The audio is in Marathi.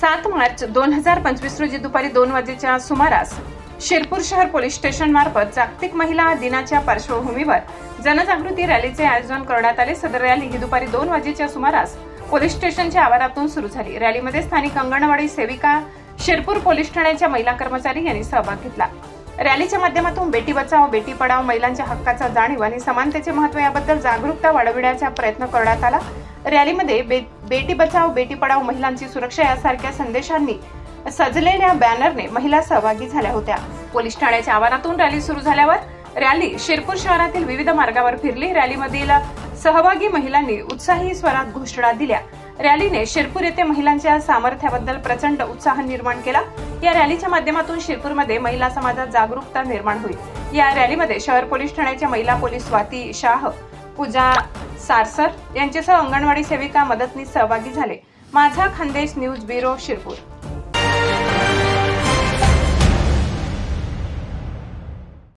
सात मार्च दोन हजार पंचवीस रोजी दुपारी दोन वाजेच्या सुमारास शिरपूर शहर पोलीस स्टेशन मार्फत जागतिक महिला दिनाच्या पार्श्वभूमीवर जनजागृती रॅलीचे आयोजन करण्यात आले. सदर रॅली ही दुपारी दोन वाजेच्या सुमारास पोलीस स्टेशनच्या आवारातून सुरू झाली. रॅलीमध्ये स्थानिक अंगणवाडी सेविका शिरपूर पोलीस ठाण्याच्या महिला कर्मचारी यांनी सहभाग घेतला. रॅलीच्या माध्यमातून बेटी बचाव बेटी पढाव महिलांच्या हक्काचा जाणीव आणि समानतेचे महत्त्व याबद्दल जागरूकता वाढविण्याचा प्रयत्न करण्यात आला. रॅलीमध्ये बे, बेटी बचाव बेटी पढाव महिलांची सुरक्षा यासारख्या संदेशांनी सजलेल्या बॅनरने महिला सहभागी झाल्या होत्या. पोलीस ठाण्याच्या आवारातून रॅली सुरू झाल्यावर रॅली शिरपूर शहरातील विविध मार्गावर फिरली. रॅलीमधील सहभागी महिलांनी उत्साही स्वरात घोषणा दिल्या. रॅलीने शिरपूर येथे महिलांच्या सामर्थ्याबद्दल प्रचंड उत्साह निर्माण केला. या रॅलीच्या माध्यमातून शिरपूरमध्ये महिला समाजात जागरूकता निर्माण होईल. या रॅलीमध्ये शहर पोलीस ठाण्याच्या महिला पोलीस स्वाती शाह पूजा सारसर यांच्यासह अंगणवाडी सेविका मदतनीस सहभागी झाले. माझा खानदेश न्यूज ब्युरो शिरपूर.